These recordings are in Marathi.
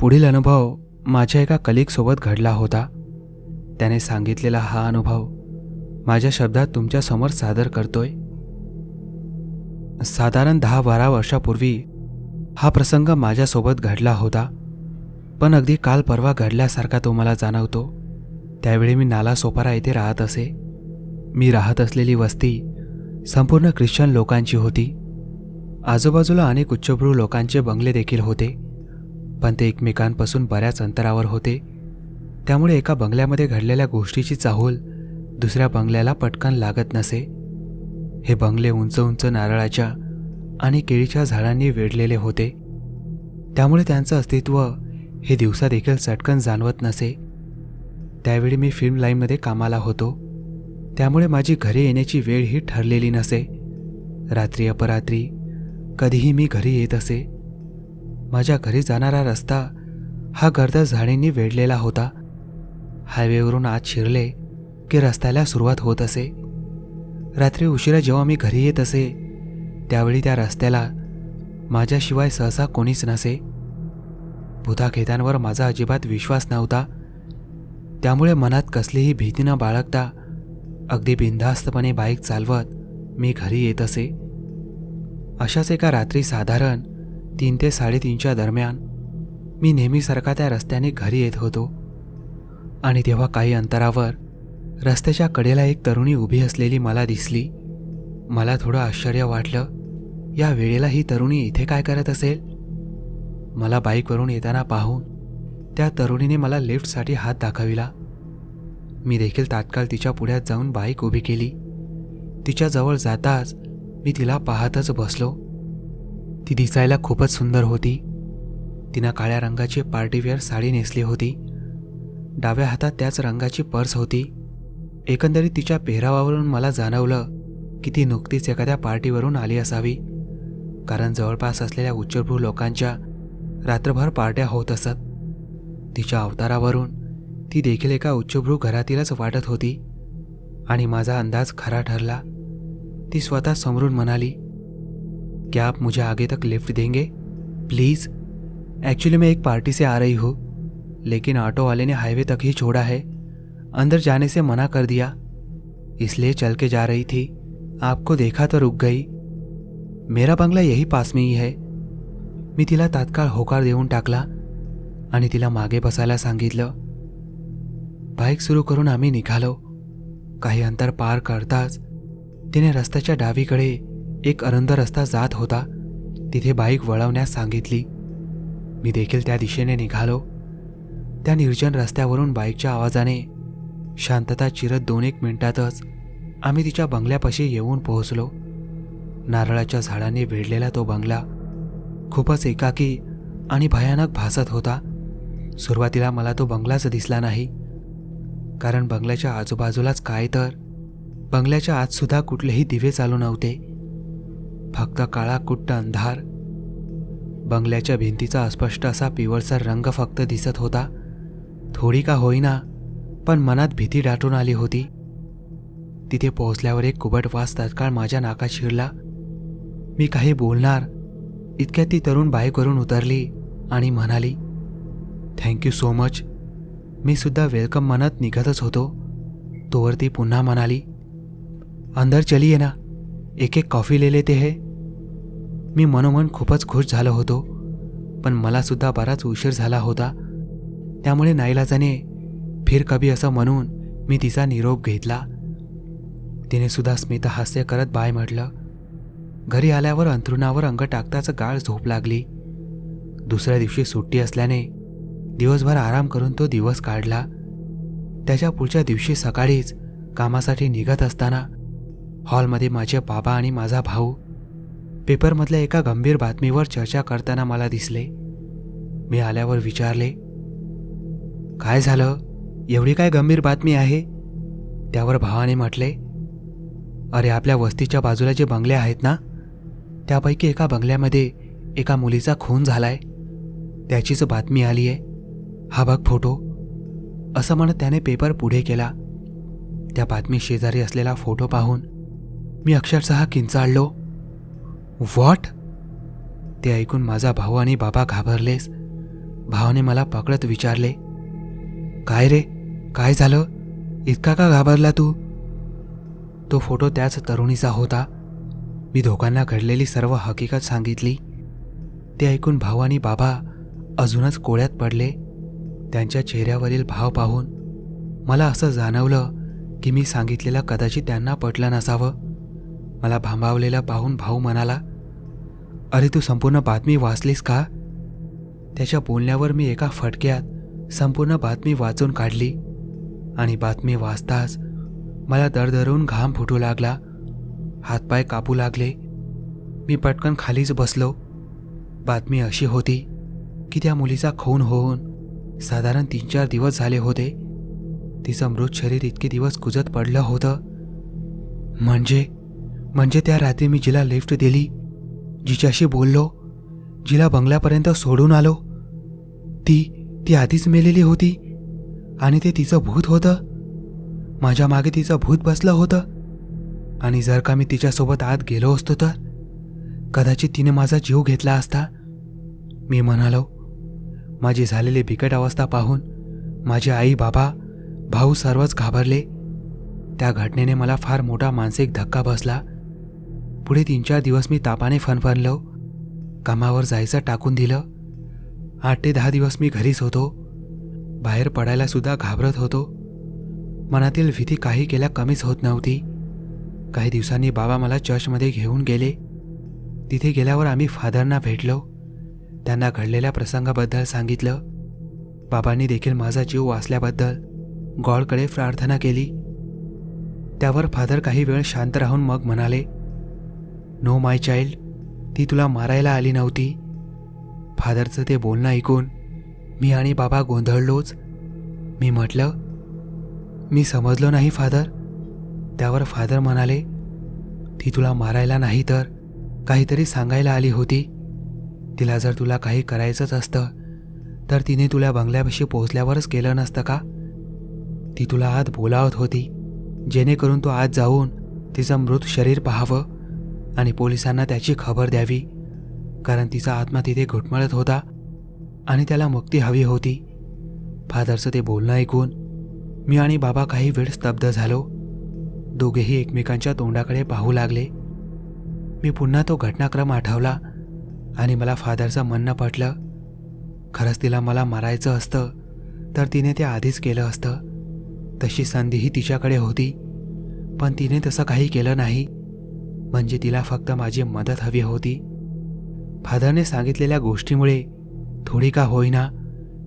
पुढील अनुभव माझ्या एका कलिकसोबत घडला होता. त्याने सांगितलेला हा अनुभव माझ्या शब्दात तुमच्यासमोर सादर करतोय. साधारण दहा बारा वर्षापूर्वी हा प्रसंग माझ्यासोबत घडला होता. पण अगदी काल परवा घडल्यासारखा तो मला जाणवतो. त्यावेळी मी नाला सोपारा येथे राहत असे. मी राहत असलेली वस्ती संपूर्ण ख्रिश्चन लोकांची होती. आजूबाजूला अनेक उच्चभ्रू लोकांचे बंगले देखील होते. पण ते एकमेकांपासून बऱ्याच अंतरावर होते. त्यामुळे एका बंगल्यामध्ये घडलेल्या गोष्टीची चाहूल दुसऱ्या बंगल्याला पटकन लागत नसे. हे बंगले उंच उंच नारळाच्या आणि केळीच्या झाडांनी वेढलेले होते. त्यामुळे त्यांचं अस्तित्व हे दिवसादेखील चटकन जाणवत नसे. त्यावेळी मी फिल्म लाईनमध्ये कामाला होतो. त्यामुळे माझी घरी येण्याची वेळ ही ठरलेली नसे. रात्री अपरात्री कधीही मी घरी येत असे. माझ्या घरी जाणारा रस्ता हा गर्द झाडींनी वेढलेला होता. हायवेवरून आत शिरले की रस्त्याला सुरुवात होत असे. रात्री उशिरा जेव्हा मी घरी येत असे त्यावेळी त्या रस्त्याला माझ्याशिवाय सहसा कोणीच नसे. भूताखेतांवर माझा अजिबात विश्वास नव्हता. त्यामुळे मनात कसलीही भीती न बाळगता अगदी बिनधास्तपणे बाईक चालवत मी घरी येत असे. अशाच एका रात्री साधारण तीन ते साडेतीनच्या दरम्यान मी नेहमीसारखा त्या रस्त्याने घरी येत होतो. आणि तेव्हा काही अंतरावर रस्त्याच्या कडेला एक तरुणी उभी असलेली मला दिसली. मला थोडं आश्चर्य वाटलं या वेळेला ही तरुणी इथे काय करत असेल? मला बाईकवरून येताना पाहून त्या तरुणीने मला लिफ्टसाठी हात दाखविला. मी देखील तात्काळ तिच्या पुढ्यात जाऊन बाईक उभी केली. तिच्याजवळ जाताच मी तिला पाहतच बसलो. ती दिसायला खूपच सुंदर होती. तिनं काळ्या रंगाची पार्टीवेअर साडी नेसली होती. डाव्या हातात त्याच रंगाची पर्स होती. एकंदरीत तिच्या पेहरावावरून मला जाणवलं की ती नुकतीच एखाद्या पार्टीवरून आली असावी. कारण जवळपास असलेल्या उच्चभ्रू लोकांच्या रात्रभर पार्ट्या होत असत. तिच्या अवतारावरून ती देखील एका उच्चभ्रू घरातीलच वाटत होती. आणि माझा अंदाज खरा ठरला. ती स्वतः समोरून म्हणाली क्या आप मुझे आगे तक लिफ्ट देंगे? प्लीज़। एक्चुअली मैं एक पार्टी से आ रही हूँ, लेकिन ऑटो वाले ने हाईवे तक ही छोड़ा है। अंदर जाने से मना कर दिया। इसलिए चल के जा रही थी। आपको देखा तो रुक गई। मेरा बंगला यही पास में ही है। मी तिला तात्काळ होकार देऊन टाकला। आणि तिला मागे बसायला सांगितलं। बाईक सुरू करून आम्ही निघालो। काही अंतर पार करताच तिने रस्त्याच्या डावीकडे एक अरंद रस्ता जात होता. तिथे बाईक वळवण्यास सांगितली. मी देखील त्या दिशेने निघालो. त्या निर्जन रस्त्यावरून बाईकच्या आवाजाने शांतता चिरत दोन एक मिनिटातच आम्ही तिच्या बंगल्यापाशी येऊन पोहोचलो. नारळाच्या झाडांनी वेढलेला तो बंगला खूपच एकाकी आणि भयानक भासत होता. सुरुवातीला मला तो बंगलाच दिसला नाही. कारण बंगल्याच्या आजूबाजूलाच काय तर. बंगल्याच्या आतसुद्धा कुठलेही दिवे चालू नव्हते. फक्त काळा कुट्ट अंधार. बंगल्याच्या भिंतीचा अस्पष्ट असा पिवळसर रंग फक्त दिसत होता. थोडी का होईना पण मनात भीती दाटून आली होती. तिथे पोहोचल्यावर एक कुबट वास तत्काळ माझ्या नाकात शिरला. मी काही बोलणार इतक्यात ती तरुण बाईकवरून उतरली आणि म्हणाली थँक्यू सो मच मी सुद्धा वेलकम म्हणत निघतच होतो. तोवर ती पुन्हा म्हणाली अंदर चली ये ना. एक एक कॉफी ले लेते हे. मी मनोमन खूपच खुश झालो होतो पण मलासुद्धा बराच उशीर झाला होता. त्यामुळे नाईलाजाने फिर कभी असं म्हणून मी तिचा निरोप घेतला. तिने सुद्धा स्मित हास्य करत बाय म्हटलं घरी आल्यावर अंथरुणावर अंग टाकताच गाळ झोप लागली. दुसऱ्या दिवशी सुट्टी असल्याने दिवसभर आराम करून तो दिवस काढला. त्याच्या पुढच्या दिवशी सकाळीच कामासाठी निघत असताना हॉलमध्ये माझे बाबा आणि माझा भाऊ पेपरमधल्या एका गंभीर बातमीवर चर्चा करताना मला दिसले. मी आल्यावर विचारले काय झालं? एवढी काय गंभीर बातमी आहे? त्यावर भावाने म्हटले अरे आपल्या वस्तीच्या बाजूला जे बंगले आहेत ना त्यापैकी एका बंगल्यामध्ये एका मुलीचा खून झालाय. त्याचीच बातमी आली आहे हा बघ फोटो. असं म्हणत त्याने पेपर पुढे केला. त्या बातमी शेजारी असलेला फोटो पाहून मी अक्षरशः किंचाळलो. व्हॉट? ते ऐकून माझा भाऊ आणि बाबा घाबरलेस. भावाने मला पकडत विचारले काय रे? काय झालं? इतका का घाबरला तू? तो फोटो त्याच तरुणीचा होता. मी दोघांना घडलेली सर्व हकीकत सांगितली. ते ऐकून भाऊ आणि बाबा अजूनच कोळ्यात पडले. त्यांच्या चेहऱ्यावरील भाव पाहून मला असं जाणवलं की मी सांगितलेलं कदाचित त्यांना पटलं नसावं. मला भांबावलेला पाहून भाऊ म्हणाला अरे तू संपूर्ण बातमी वाचलीस का? त्याच्या बोलण्यावर मी एका फटक्यात संपूर्ण बातमी वाचून काढली आणि बातमी वाचताच मला दरदरून घाम फुटू लागला हातपाय कापू लागले. मी पटकन खालीच बसलो. बातमी अशी होती की त्या मुलीचा खून होऊन साधारण तीन चार दिवस झाले होते. तिचं मृत शरीर इतके दिवस कुजत पडलं होतं. म्हणजे म्हणजे त्या रात्री मी जिला लिफ्ट दिली जिच्याशी बोललो जिला बंगल्यापर्यंत सोडून आलो. ती ती आधीच मेलेली होती आणि ते तिचं भूत होतं. माझ्या मागे तिचं भूत बसलं होतं आणि जर का मी तिच्यासोबत आत गेलो असतो तर कदाचित तिने माझा जीव घेतला असता. मी म्हणालो माझी झालेली बिकट अवस्था पाहून माझे आई बाबा भाऊ सर्वच घाबरले. त्या घटनेने मला फार मोठा मानसिक धक्का बसला. पुढे तीन चार दिवस मी तापाने फनफनलो. कामावर जायचं टाकून दिलं. आठ ते दहा दिवस मी घरीच होतो. बाहेर पडायला सुद्धा घाबरत होतो. मनातील भीती काही केल्या कमीच होत नव्हती. काही दिवसांनी बाबा मला चर्चमध्ये घेऊन गेले. तिथे गेल्यावर आम्ही फादरना भेटलो. त्यांना घडलेल्या प्रसंगाबद्दल सांगितलं. बाबांनी देखील माझा जीव वाचल्याबद्दल गॉडकडे प्रार्थना केली. त्यावर फादर काही वेळ शांत राहून मग म्हणाले नो माय चाइल्ड ती तुला मारायला आली नव्हती. फादरचं ते बोलणं ऐकून मी आणि बाबा गोंधळलोच. मी म्हटलं मी समजलो नाही फादर. त्यावर फादर म्हणाले ती तुला मारायला नाही तर काहीतरी सांगायला आली होती. तिला जर तुला काही करायचंच असतं तर तिने तुला बंगल्यापाशी पोहोचल्यावरच केलं नसतं का? ती तुला आत बोलावत होती जेणेकरून तू आत जाऊन तिचं मृत शरीर पाहावं. आणि पोलिसांना त्याची खबर द्यावी. कारण तिचा आत्मा तिथे घुटमळत होता आणि त्याला मुक्ती हवी होती. फादरचं ते बोलणं ऐकून मी आणि बाबा काही वेळ स्तब्ध झालो. दोघेही एकमेकांच्या तोंडाकडे पाहू लागले. मी पुन्हा तो घटनाक्रम आठवला आणि मला फादरचं म्हणणं पटलं. खरंच तिला मला मारायचं असतं तर तिने ते आधीच केलं असतं. तशी संधीही तिच्याकडे होती पण तिने तसं काही केलं नाही. म्हणजे तिला फक्त माझी मदत हवी होती. फादरने सांगितलेल्या गोष्टीमुळे थोडी का होईना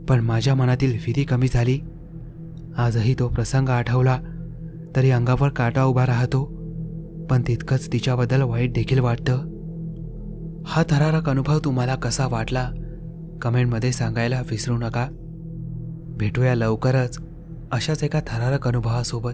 पण माझ्या मनातील भीती कमी झाली. आजही तो प्रसंग आठवला तरी अंगावर काटा उभा राहतो पण तितकंच तिच्याबद्दल वाईट देखील वाटतं. हा थरारक अनुभव तुम्हाला कसा वाटला कमेंटमध्ये सांगायला विसरू नका. भेटूया लवकरच अशाच एका थरारक अनुभवासोबत.